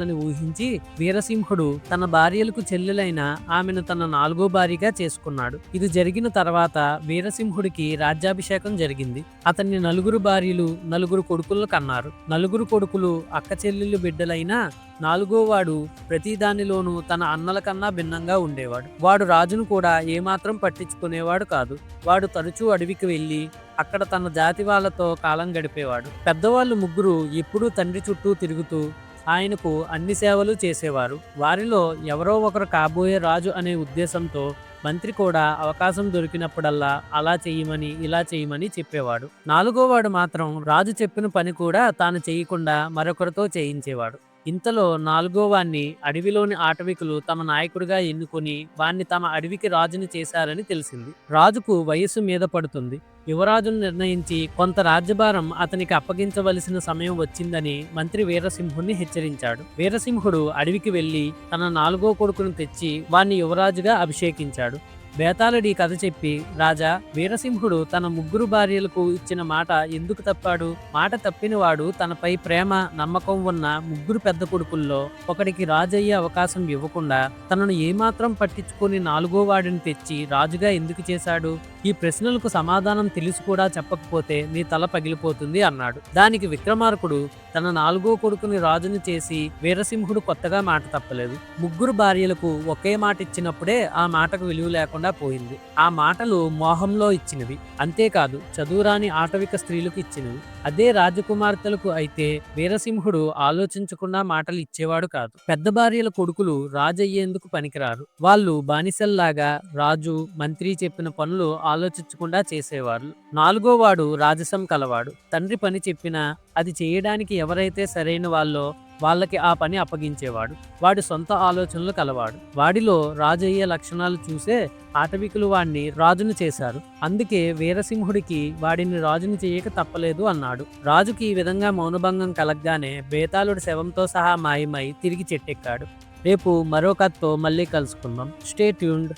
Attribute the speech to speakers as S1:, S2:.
S1: అని ఊహించి వీరసింహుడు తన భార్యలకు చెల్లెలైన ఆమెను తన నాలుగో భార్యగా చేసుకున్నాడు. ఇది జరిగిన తర్వాత వీరసింహుడికి రాజ్యాభిషేకం జరిగింది. అతన్ని నలుగురు భార్యలు నలుగురు కొడుకులను కన్నారు. నలుగురు కొడుకులు అక్క చెల్లెలు బిడ్డలైన నాలుగో వాడు ప్రతి దానిలోనూ తన అన్నల కన్నా భిన్నంగా ఉండేవాడు. వాడు రాజును కూడా ఏమాత్రం పట్టించుకునేవాడు కాదు. వాడు తరచూ అడవికి వెళ్ళి అక్కడ తన జాతి వాళ్ళతో కాలం గడిపేవాడు. పెద్దవాళ్ళు ముగ్గురు ఎప్పుడూ తండ్రి చుట్టూ తిరుగుతూ ఆయనకు అన్ని సేవలు చేసేవారు. వారిలో ఎవరో ఒకరు కాబోయే రాజు అనే ఉద్దేశంతో మంత్రి కూడా అవకాశం దొరికినప్పుడల్లా అలా చేయమని ఇలా చేయమని చెప్పేవాడు. నాలుగోవాడు మాత్రం రాజు చెప్పిన పని కూడా తాను చేయకుండా మరొకరితో చేయించేవాడు. ఇంతలో నాలుగో వాణ్ణి అడవిలోని ఆటవికులు తమ నాయకుడిగా ఎన్నుకొని వాణ్ణి తమ అడవికి రాజుని చేశారని తెలిసింది. రాజుకు వయస్సు మీద పడుతుంది. యువరాజును నిర్ణయించి కొంత రాజ్యభారం అతనికి అప్పగించవలసిన సమయం వచ్చిందని మంత్రి వీరసింహుణ్ణి హెచ్చరించాడు. వీరసింహుడు అడవికి వెళ్ళి తన నాలుగో కొడుకును తెచ్చి వాణ్ణి యువరాజుగా అభిషేకించాడు. బేతాళుడి కథ చెప్పి రాజా వీరసింహుడు తన ముగ్గురు భార్యలకు ఇచ్చిన మాట ఎందుకు తప్పాడు? మాట తప్పినవాడు తనపై ప్రేమ నమ్మకం ఉన్న ముగ్గురు పెద్ద కొడుకుల్లో ఒకడికి రాజయ్యే అవకాశం ఇవ్వకుండా తనను ఏమాత్రం పట్టించుకొని నాలుగో వాడిని తెచ్చి రాజుగా ఎందుకు చేశాడు? ఈ ప్రశ్నలకు సమాధానం తెలిసి కూడా చెప్పకపోతే నీ తల పగిలిపోతుంది అన్నాడు. దానికి విక్రమార్కుడు తన నాలుగో కొడుకుని రాజుని చేసి వీరసింహుడు కొత్తగా మాట తప్పలేదు. ముగ్గురు భార్యలకు ఒకే మాట ఇచ్చినప్పుడే ఆ మాటకు విలువ లేకుండా పోయింది. ఆ మాటలు మోహంలో ఇచ్చినవి. అంతేకాదు చదువురాని ఆటవిక స్త్రీలకు ఇచ్చినవి. అదే రాజకుమార్తెలకు అయితే వీరసింహుడు ఆలోచించకుండా మాటలు ఇచ్చేవాడు కాదు. పెద్ద భార్యల కొడుకులు రాజయ్యేందుకు పనికిరారు. వాళ్ళు బానిసల్లాగా రాజు మంత్రి చెప్పిన పనులు ఆలోచించకుండా చేసేవాళ్ళు నాలుగో వాడు రాజసం కలవాడు. తండ్రి పని చెప్పినా అది చేయడానికి ఎవరైతే సరైన వాళ్ళో వాళ్ళకి ఆ పని అప్పగించేవాడు. వాడి సొంత ఆలోచనలు కలవాడు. వాడిలో రాజయ్య లక్షణాలు చూసే ఆటవికులు వాణ్ణి రాజును చేశారు. అందుకే వీరసింహుడికి వాడిని రాజుని చేయక తప్పలేదు అన్నాడు. రాజుకి ఈ విధంగా మౌనభంగం కలగ్గానే బేతాళుడి శవంతో సహా మాయమై తిరిగి చెట్టెక్కాడు. రేపు మరో కథతో మళ్ళీ కలుసుకుందాం. Stay tuned.